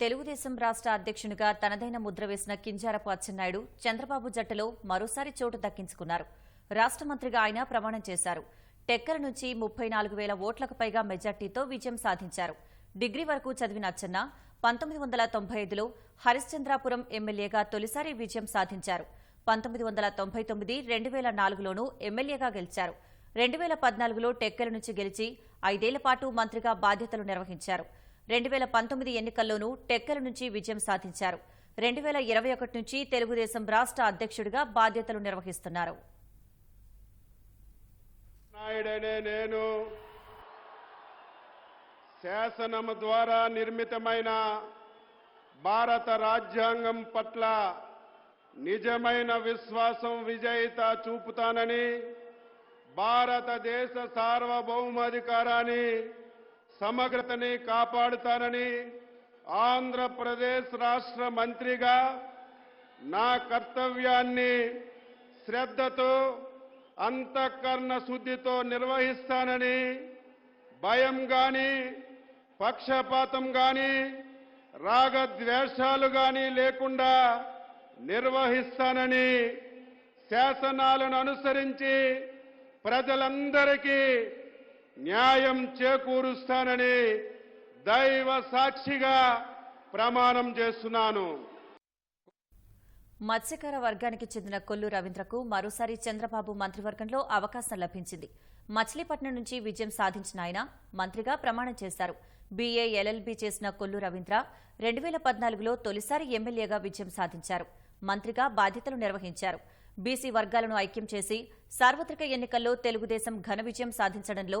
తెలుగుదేశం రాష్ట్ర అధ్యక్షునిగా తనదైన ముద్ర వేసిన కింజారపు అచ్చెన్నాయుడు చంద్రబాబు జట్టులో మరోసారి చోటు దక్కించుకున్నారు. రాష్ట్ర మంత్రిగా ఆయన ప్రమాణం చేశారు. టెక్కల నుంచి ముప్పై నాలుగు వేల ఓట్లకు పైగా మెజార్టీతో విజయం సాధించారు. డిగ్రీ వరకు చదివిన అచ్చెన్న పంతొమ్మిది వందల తొంభై ఐదులో హరిశ్చంద్రాపురం ఎమ్మెల్యేగా తొలిసారి విజయం సాధించారు. పంతొమ్మిది వందల తొంభై తొమ్మిది రెండు వేల నాలుగులోనూ ఎమ్మెల్యేగా గెలిచారు. రెండు వేల పద్నాలుగులో టెక్కల నుంచి గెలిచి ఐదేళ్ళ పాటు మంత్రిగా బాధ్యతలు నిర్వహించారు. రెండు వేల పంతొమ్మిది ఎన్నికల్లోనూ టెక్కల నుంచి విజయం సాధించారు. రెండు వేల ఇరవై ఒకటి నుంచి తెలుగుదేశం రాష్ట్ర అధ్యక్షుడిగా బాధ్యతలు నిర్వహిస్తున్నారు. నాయుడనే నేను. శాసనము ద్వారా నిర్మితమైన భారత రాజ్యాంగం పట్ల నిజమైన విశ్వాసం విజయిత చూపుతానని భారతదేశ సార్వభౌమాధికారాన్ని సమగ్రతని కాపాడుతానని ఆంధ్రప్రదేశ్ రాష్ట్ర మంత్రిగా నా కర్తవ్యాన్ని శ్రద్ధతో అంతఃకరణ శుద్ధితో నిర్వహిస్తానని భయం గాని పక్షపాతం గాని రాగద్వేషాలు గాని లేకుండా నిర్వహిస్తానని శాసనాలను అనుసరించి ప్రజలందరికీ న్యాయం చేకూరుస్తానని దైవ సాక్షిగా ప్రమాణం చేస్తున్నాను. మత్స్యకార వర్గానికి చెందిన కొల్లు రవీంద్రకు మరోసారి చంద్రబాబు మంత్రివర్గంలో అవకాశం లభించింది. మచిలీపట్నం నుంచి విజయం సాధించిన ఆయన మంత్రిగా ప్రమాణం చేశారు. బీఏ ఎల్ఎల్బీ చేసిన కొల్లు రవీంద్ర రెండు వేల పద్నాలుగులో తొలిసారి ఎమ్మెల్యేగా విజయం సాధించారు. మంత్రిగా బాధ్యతలు నిర్వహించారు. బీసీ వర్గాలను ఐక్యం చేసి సార్వత్రిక ఎన్నికల్లో తెలుగుదేశం ఘన విజయం సాధించడంలో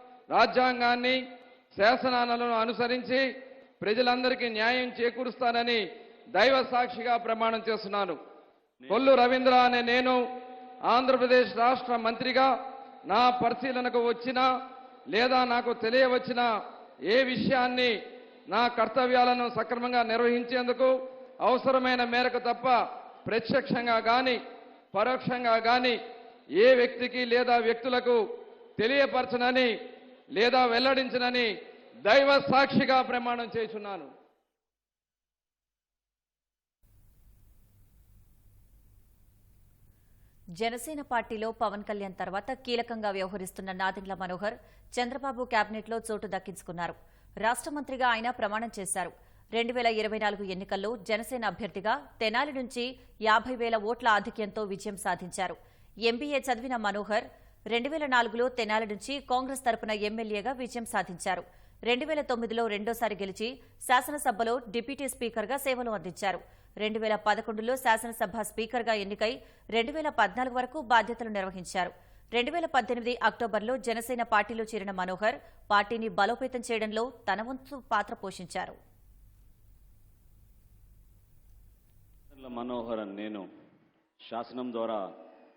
రాజ్యాంగాన్ని శాసనాలను అనుసరించి ప్రజలందరికీ న్యాయం చేకూరుస్తానని దైవ సాక్షిగా ప్రమాణం చేస్తున్నాను. కొల్లు రవీంద్ర అనే నేను ఆంధ్రప్రదేశ్ రాష్ట్ర మంత్రిగా నా పరిశీలనకు వచ్చిన లేదా నాకు తెలియవచ్చిన ఏ విషయాన్ని నా కర్తవ్యాలను సక్రమంగా నిర్వహించేందుకు అవసరమైన మేరకు తప్ప ప్రత్యక్షంగా కానీ పరోక్షంగా కానీ ఏ వ్యక్తికి లేదా వ్యక్తులకు తెలియపరచనని లేదా వెల్లడించనని దైవ సాక్షిగా ప్రమాణం చేస్తున్నాను జనసేన పార్టీలో పవన్ కళ్యాణ్ తర్వాత కీలకంగా వ్యవహరిస్తున్న నాదెండ్ల మనోహర్ చంద్రబాబు కేబినెట్లో చోటు దక్కించుకున్నారు. రాష్ట్ర మంత్రిగా ఆయన ప్రమాణం చేశారు. రెండు వేల ఇరవై నాలుగు ఎన్నికల్లో జనసేన అభ్యర్థిగా తెనాలి నుంచి యాభై వేల ఓట్ల ఆధిక్యంతో విజయం సాధించారు. ఎంబీఏ చదివిన మనోహర్ రెండు వేల నాలుగులో తెనాలి నుంచి కాంగ్రెస్ తరపున ఎమ్మెల్యేగా విజయం సాధించారు. రెండు వేల తొమ్మిదిలో రెండోసారి గెలిచి శాసనసభలో డిప్యూటీ స్పీకర్గా సేవలు అందించారు. రెండు వేల పదకొండులో శాసనసభ స్పీకర్గా ఎన్నికై రెండు వేల పద్నాలుగు వరకు బాధ్యతలు నిర్వహించారు. రెండు వేల పద్దెనిమిది అక్టోబర్లో జనసేన పార్టీలో చేరిన మనోహర్ పార్టీని బలోపేతం చేయడంలో తన వంతు పాత్ర పోషించారు. మనోహర్ నేను శాసనం ద్వారా